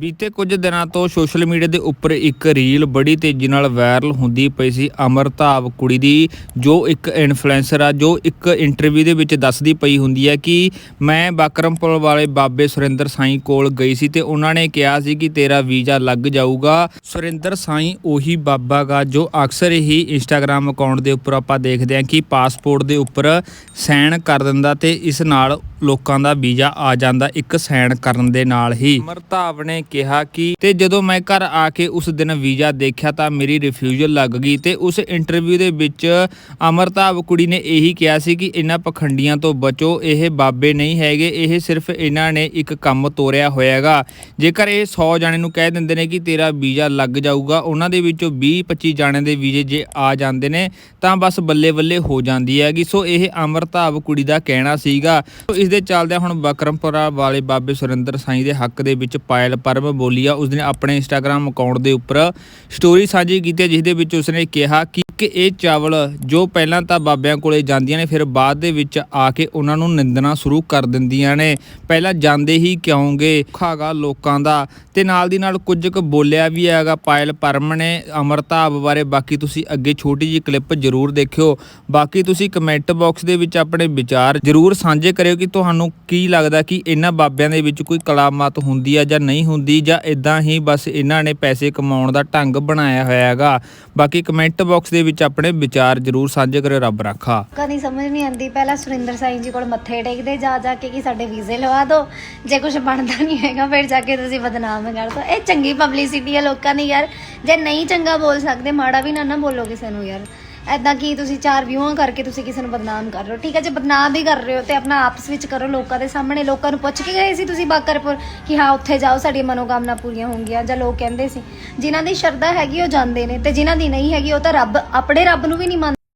ਬੀਤੇ ਕੁਝ ਦਿਨਾਂ ਤੋਂ ਸੋਸ਼ਲ ਮੀਡੀਆ ਦੇ ਉੱਪਰ ਇੱਕ ਰੀਲ ਬੜੀ ਤੇਜ਼ੀ ਨਾਲ ਵਾਇਰਲ ਹੁੰਦੀ ਪਈ ਸੀ ਅਮਰਤਾਵ ਕੁੜੀ ਦੀ, ਜੋ ਇੱਕ ਇਨਫਲੂਐਂਸਰ ਆ, ਜੋ ਇੱਕ ਇੰਟਰਵਿਊ ਦੇ ਵਿੱਚ ਦੱਸਦੀ ਪਈ ਹੁੰਦੀ ਹੈ ਕਿ ਮੈਂ ਬਾਕਰਮਪੁਰ ਵਾਲੇ ਬਾਬੇ ਸੁਰਿੰਦਰ ਸਾਈਂ ਕੋਲ ਗਈ ਸੀ ਤੇ ਉਹਨਾਂ ਨੇ ਕਿਹਾ ਸੀ ਕਿ ਤੇਰਾ ਵੀਜ਼ਾ ਲੱਗ ਜਾਊਗਾ। ਸੁਰਿੰਦਰ ਸਾਈਂ ਉਹੀ ਬਾਬਾ ਗਾ, ਜੋ ਅਕਸਰ ਹੀ ਇੰਸਟਾਗ੍ਰam ਅਕਾਊਂਟ ਦੇ ਉੱਪਰ ਆਪਾਂ ਦੇਖਦੇ ਹਾਂ ਕਿ ਪਾਸਪੋਰਟ ਦੇ ਉੱਪਰ ਸਾਈਨ ਕਰ ਦਿੰਦਾ ਤੇ ਇਸ ਨਾਲ ਲੋਕਾਂ ਦਾ ਵੀਜ਼ਾ ਆ ਜਾਂਦਾ, ਇੱਕ ਸਾਈਨ ਕਰਨ ਦੇ ਨਾਲ ਹੀ। ਅਮਰਤਾਵ ਨੇ ਕਿਹਾ ਕਿ ਤੇ ਜਦੋਂ ਮੈਂ ਘਰ ਆ ਕੇ ਉਸ ਦਿਨ ਵੀਜ਼ਾ ਦੇਖਿਆ ਤਾਂ ਮੇਰੀ ਰਿਫਿਊਜ਼ਲ ਲੱਗ ਗਈ ਤੇ ਉਸ ਇੰਟਰਵਿਊ ਦੇ ਵਿੱਚ ਅਮਰਤਾਵ ਕੁੜੀ ਨੇ ਇਹੀ ਕਿਹਾ ਸੀ ਕਿ ਇਹਨਾਂ ਪਖੰਡੀਆਂ ਤੋਂ ਬਚੋ, ਇਹ ਬਾਬੇ ਨਹੀਂ ਹੈਗੇ, ਇਹ ਸਿਰਫ ਇਹਨਾਂ ਨੇ ਇੱਕ ਕੰਮ ਤੋਰਿਆ ਹੋਇਆਗਾ। ਜੇਕਰ ਇਹ 100 ਜਾਣੇ ਨੂੰ ਕਹਿ ਦਿੰਦੇ ਨੇ ਕਿ ਤੇਰਾ ਵੀਜ਼ਾ ਲੱਗ ਜਾਊਗਾ, ਉਹਨਾਂ ਦੇ ਵਿੱਚੋਂ 20 25 ਜਾਣੇ ਦੇ ਵੀਜ਼ੇ ਜੇ ਆ ਜਾਂਦੇ ਨੇ, ਤਾਂ ਬਸ ਬੱਲੇ ਬੱਲੇ ਹੋ ਜਾਂਦੀ ਹੈਗੀ। ਸੋ ਇਹ ਅਮਰਤਾਵ ਕੁੜੀ ਦਾ ਕਹਿਣਾ ਸੀਗਾ। ਸੋ ਇਸ ਦੇ ਚੱਲਦਿਆਂ ਹੁਣ ਬਕਰਮਪੁਰਾ ਵਾਲੇ ਬਾਬੇ ਸੁਰਿੰਦਰ ਸਾਈਂ ਦੇ ਹੱਕ ਦੇ ਵਿੱਚ ਪਾਇਲ ਪਰ ਪਰਮ ਬੋਲੀ ਆ ਉਸਨੇ ਆਪਣੇ ਇੰਸਟਾਗ੍ਰam ਅਕਾਊਂਟ ਦੇ ਉੱਪਰ ਸਟੋਰੀ ਸਾਂਝੀ ਕੀਤੀ ਹੈ, ਜਿਸ ਦੇ ਵਿੱਚ ਉਸਨੇ ਕਿਹਾ ਕਿ ਕਿ ਇਹ ਚਾਵਲ ਜੋ ਪਹਿਲਾਂ ਤਾਂ ਬਾਬਿਆਂ ਕੋਲੇ ਜਾਂਦੀਆਂ ਨੇ, ਫਿਰ ਬਾਅਦ ਦੇ ਵਿੱਚ ਆ ਕੇ ਉਹਨਾਂ ਨੂੰ ਨਿੰਦਣਾ ਸ਼ੁਰੂ ਕਰ ਦਿੰਦੀਆਂ ਨੇ। ਪਹਿਲਾਂ ਜਾਂਦੇ ਹੀ ਕਿਉਂਗੇ ਖਾਗਾ ਲੋਕਾਂ ਦਾ। ਤੇ ਨਾਲ ਦੀ ਨਾਲ ਕੁਝ ਕੁ ਬੋਲਿਆ ਵੀ ਹੈਗਾ, ਪਾਇਲ ਪਰਮ ਨੇ ਅਮਰਤਾਬ ਬਾਰੇ। ਬਾਕੀ ਤੁਸੀਂ ਅੱਗੇ ਛੋਟੀ ਜਿਹੀ ਕਲਿੱਪ ਜ਼ਰੂਰ ਦੇਖਿਓ। ਬਾਕੀ ਤੁਸੀਂ ਕਮੈਂਟ ਬਾਕਸ ਦੇ ਵਿੱਚ ਆਪਣੇ ਵਿਚਾਰ ਜ਼ਰੂਰ ਸਾਂਝੇ ਕਰਿਓ ਕਿ ਤੁਹਾਨੂੰ ਕੀ ਲੱਗਦਾ ਕਿ ਇਹਨਾਂ ਬਾਬਿਆਂ ਦੇ ਵਿੱਚ ਕੋਈ ਕਲਾਮਤ ਹੁੰਦੀ ਆ ਜਾਂ ਨਹੀਂ ਹੁੰਦੀ, ਜਾਂ ਇਦਾਂ ਹੀ ਬਸ ਇਹਨਾਂ ਨੇ ਪੈਸੇ ਕਮਾਉਣ ਦਾ ਢੰਗ ਬਣਾਇਆ ਹੋਇਆ ਹੈਗਾ। ਬਾਕੀ ਕਮੈਂਟ ਬਾਕਸ ਦੇ ਵਿੱਚ ਆਪਣੇ ਵਿਚਾਰ ਜ਼ਰੂਰ ਸਾਂਝੇ ਕਰਿਓ ਰੱਬ ਰਾਖਾ। ਕਦੀ ਸਮਝ ਨਹੀਂ ਆਉਂਦੀ, ਪਹਿਲਾਂ ਸੁਰਿੰਦਰ ਸਾਈਂ ਜੀ ਕੋਲ ਮੱਥੇ ਟੇਕਦੇ, ਜਾ ਜਾ ਕੇ ਕਿ ਸਾਡੇ ਵੀਜ਼ੇ ਲਵਾ ਦਿਓ ਜੇ ਕੁਝ ਬਣਦਾ ਨਹੀਂ ਹੈਗਾ, ਫਿਰ ਜਾ ਕੇ ਤੁਸੀਂ ਬਦਨਾਮ ਕਰ ਦੋ। ਇਹ ਚੰਗੀ ਪਬਲਿਸਿਟੀ ਹੈ ਲੋਕਾਂ ਦੀ ਯਾਰ। ਜੇ ਨਹੀਂ ਚੰਗਾ ਬੋਲ ਸਕਦੇ, ਮਾੜਾ ਵੀ ਨਾ ਨਾ ਬੋਲੋ ਕਿਸੇ ਨੂੰ ਯਾਰ। ਐਦਾਂ ਕੀ ਤੁਸੀਂ ਚਾਰ ਵਿਊਆਂ ਕਰਕੇ ਤੁਸੀਂ ਕਿਸੇ ਨੂੰ ਬਦਨਾਮ ਕਰ ਰਹੇ ਹੋ? ਠੀਕ ਹੈ, ਜੇ ਬਦਨਾਮ ਵੀ ਕਰ ਰਹੇ ਹੋ ਤੇ ਆਪਣਾ ਆਪਸ ਵਿੱਚ ਕਰੋ, ਲੋਕਾਂ ਦੇ ਸਾਹਮਣੇ ਲੋਕਾਂ ਨੂੰ ਪੁੱਛ ਕੇ ਗਏ ਸੀ ਤੁਸੀਂ ਬਾਕਰਪੁਰ ਕਿ ਹਾਂ, ਉੱਥੇ ਜਾਓ ਸਾਡੀ ਮਨੋਕਾਮਨਾ ਪੂਰੀਆਂ ਹੋਣਗੀਆਂ ਜਾਂ ਲੋਕ ਕਹਿੰਦੇ ਸੀ। ਜਿਨ੍ਹਾਂ ਦੀ ਸ਼ਰਧਾ ਹੈਗੀ ਉਹ ਜਾਂਦੇ ਨੇ ਤੇ ਜਿਨ੍ਹਾਂ ਦੀ ਨਹੀਂ ਹੈਗੀ ਉਹ ਤਾਂ ਰੱਬ, ਆਪਣੇ ਰੱਬ ਨੂੰ ਵੀ ਨਹੀਂ ਮੰਨਦੇ।